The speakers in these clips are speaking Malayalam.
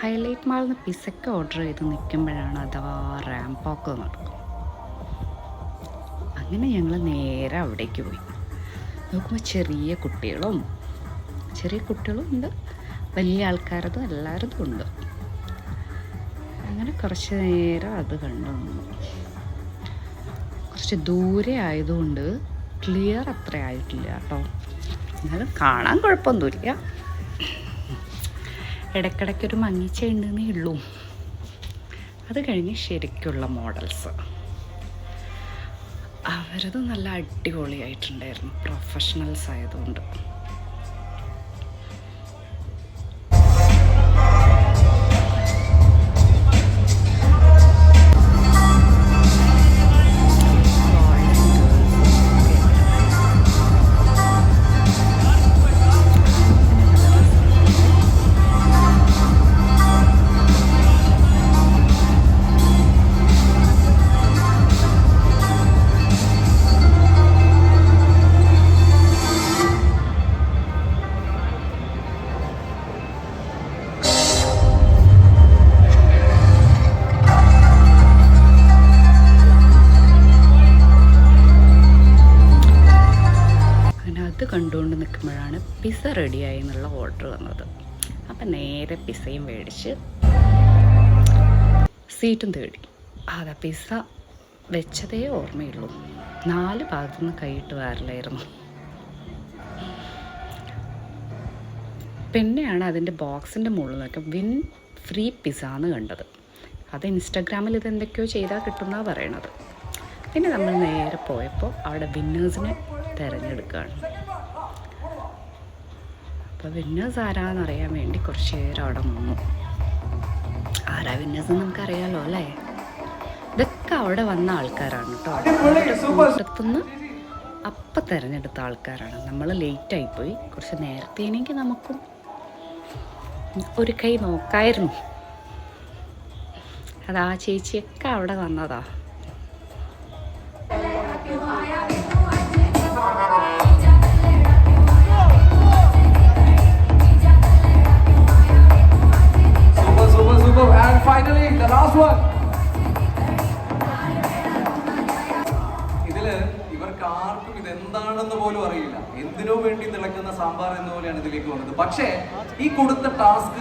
ഹൈലൈറ്റ് മാളിൽ നിന്ന് പിസക്ക ഓർഡർ ചെയ്ത് നിൽക്കുമ്പോഴാണ് അഥവാ റാംപോക്ക് നടക്കും അങ്ങനെ ഞങ്ങൾ നേരെ അവിടേക്ക് പോയി. നോക്കുമ്പോൾ ചെറിയ കുട്ടികളും ചെറിയ കുട്ടികളും ഉണ്ട്. വലിയ ആൾക്കാരതും എല്ലാവരതും ഉണ്ട്. അങ്ങനെ കുറച്ച് നേരം അത് കണ്ടു. കുറച്ച് ദൂരെ ആയതുകൊണ്ട് ക്ലിയർ അത്ര ആയിട്ടില്ല കേട്ടോ. എന്നാലും കാണാൻ കുഴപ്പമൊന്നുമില്ല. ഇടയ്ക്കിടയ്ക്കൊരു മങ്ങിച്ച ഉണ്ടെന്നേ ഉള്ളൂ. അത് കഴിഞ്ഞ് ശരിക്കുള്ള മോഡൽസ് അവരത് നല്ല അടിപൊളിയായിട്ടുണ്ടായിരുന്നു. പ്രൊഫഷണൽസ് ആയതുകൊണ്ട്. പിസ്സ റെഡിയായി എന്നുള്ള ഓർഡർ വന്നത്. അപ്പം നേരെ പിസ്സയും മേടിച്ച് സീറ്റും തേടി. അതാ പിസ്സ വെച്ചതേ ഓർമ്മയുള്ളൂ. നാല് ഭാഗത്തുനിന്ന് കൈയിട്ട് വരലായിരുന്നു. പിന്നെയാണ് അതിന്റെ ബോക്സിന്റെ മുകളിൽ നിന്നൊക്കെ വിൻ ഫ്രീ പിസ്സ എന്ന് കണ്ടത്. അത് ഇൻസ്റ്റാഗ്രാമിൽ ഇത് എന്തൊക്കെയോ ചെയ്താൽ കിട്ടുന്നതാണ് പറയണത്. പിന്നെ നമ്മൾ നേരെ പോയപ്പോൾ അവിടെ വിന്നേഴ്സിനെ തിരഞ്ഞെടുക്കുകയാണ് അപ്പോൾ വിന്നേഴ്സ് ആരാന്ന് അറിയാൻ വേണ്ടി കുറച്ച് നേരം അവിടെ നിന്നു. ആരാ വിന്നേഴ്സ് നമുക്കറിയാലോ അല്ലേ? ഇതൊക്കെ അവിടെ വന്ന ആൾക്കാരാണ് കേട്ടോ. അടുത്തുനിന്ന് അപ്പം തിരഞ്ഞെടുത്ത ആൾക്കാരാണ്. നമ്മൾ ലേറ്റായിപ്പോയി കുറച്ച് നേരത്തേനെങ്കിൽ നമുക്കും ഒരു കൈ നോക്കായിരുന്നു. അത് ആ ചേച്ചിയൊക്കെ അവിടെ വന്നതാ. എന്താണെന്ന് പോലും അറിയില്ല. എന്തിനോ വേണ്ടി തിളക്കുന്ന സാമ്പാർ എന്ന പോലെയാണ് ഇതിലേക്ക് വന്നത്. പക്ഷേ ഈ കൊടുത്ത ടാസ്ക്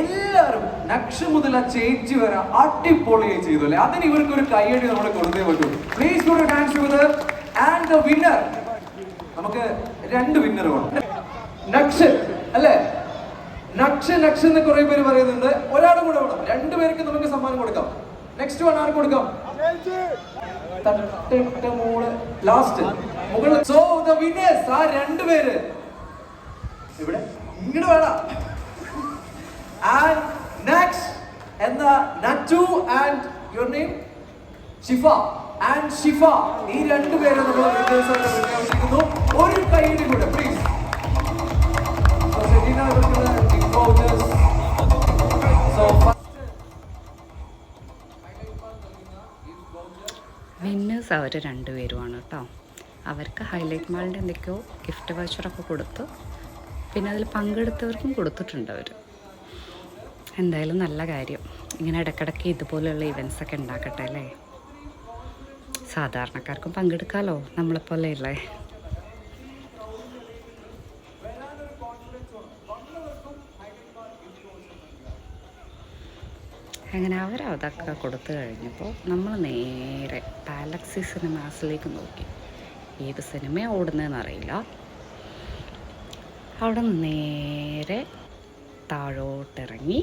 എല്ലാവരും നക്ഷ മുതൽ ചേച്ചി വരെ അടിപൊളിയായി ചെയ്തു അല്ലേ? അതിന് ഇവർക്ക് ഒരു കൈയടി നമ്മൾ കൊടുത്തേ പറ്റൂ. പ്ലീസ് ഡാൻസ് ആൻഡ് വിന്നർ നമുക്ക് രണ്ട് വിന്നറുണ്ട് നക്ഷ അല്ലേ? നക്ഷ നക്ഷ എന്ന് കുറെ പേര് പറയുന്നുണ്ട്. ഒരാളും കൂടെ വേണം. രണ്ടുപേർക്ക് നമുക്ക് സമ്മാനം കൊടുക്കാം. നെക്സ്റ്റ് വൺ ആർക്ക് കൊടുക്കാം? തട്ടിട്ട മൂൾ ലാസ്റ്റ് മുകളിൽ സോ ദ വിന്നേഴ്സ് ആ രണ്ട് പേര്. ഇവിടെ ഇങ്ങോട്ട് വേണം. ആൻഡ് നെക്സ്റ്റ് എന്ന നറ്റു and your name Shifa. And Shifa. ഈ രണ്ട് പേരെ നമ്മൾ വിന്നേഴ്സ് അവർ രണ്ടുപേരുമാണ് കേട്ടോ. അവർക്ക് ഹൈലൈറ്റ് മാളിന്റെ എന്തൊക്കെയോ ഗിഫ്റ്റ് വൗച്ചറൊക്കെ കൊടുത്ത്. പിന്നെ അതിൽ പങ്കെടുത്തവർക്കും കൊടുത്തിട്ടുണ്ട് അവർ. എന്തായാലും നല്ല കാര്യം. ഇങ്ങനെ ഇടയ്ക്കിടയ്ക്ക് ഇതുപോലെയുള്ള ഇവൻസ് ഒക്കെ ഉണ്ടാക്കട്ടെ അല്ലേ? സാധാരണക്കാർക്കും പങ്കെടുക്കാമല്ലോ നമ്മളെപ്പോലെ അങ്ങനെ അവർ അതൊക്കെ കൊടുത്തു കഴിഞ്ഞപ്പോൾ നമ്മൾ നേരെ പാലക്സി സിനിമാസിലേക്ക് നോക്കി. ഏത് സിനിമയാണ് ഓടുന്നതെന്ന് അറിയില്ല. അവിടെ നേരെ താഴോട്ടിറങ്ങി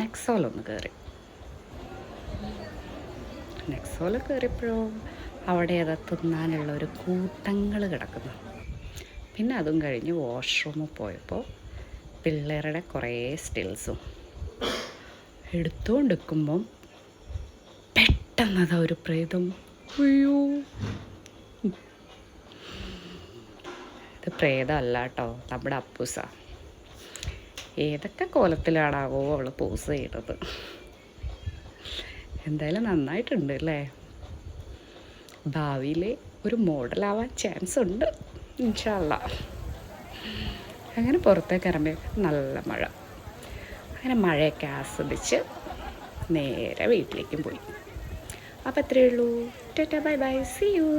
നെക്സോലൊന്ന് കയറി. നെക്സോല കയറിയപ്പോഴും അവിടെ അത് തിന്നാനുള്ള ഒരു കൂട്ടങ്ങൾ കിടക്കുന്നു. പിന്നെ അതും കഴിഞ്ഞ് വാഷ്റൂമിൽ പോയപ്പോൾ പിള്ളേരുടെ കുറേ സ്റ്റിൽസും എടുത്തുകൊണ്ടിരിക്കുമ്പം പെട്ടെന്നതാ ഒരു പ്രേതം. അയ്യോ. ഇത് പ്രേതമല്ല കേട്ടോ നമ്മുടെ അപ്പൂസ. ഏതൊക്കെ കോലത്തിലാണാവോ അവൾ പോസ് ചെയ്തത് എന്തായാലും നന്നായിട്ടുണ്ട് അല്ലേ? ഭാവിയിൽ ഒരു മോഡലാവാൻ ചാൻസ് ഉണ്ട് ഇൻഷാല്ല അങ്ങനെ പുറത്തേക്ക് ഇറങ്ങിയ നല്ല മഴ. അങ്ങനെ മഴയൊക്കെ ആസ്വദിച്ച് നേരെ വീട്ടിലേക്കും പോയി. അപ്പോൾ അത്രയേ ഉള്ളൂ. Tata bye bye. See you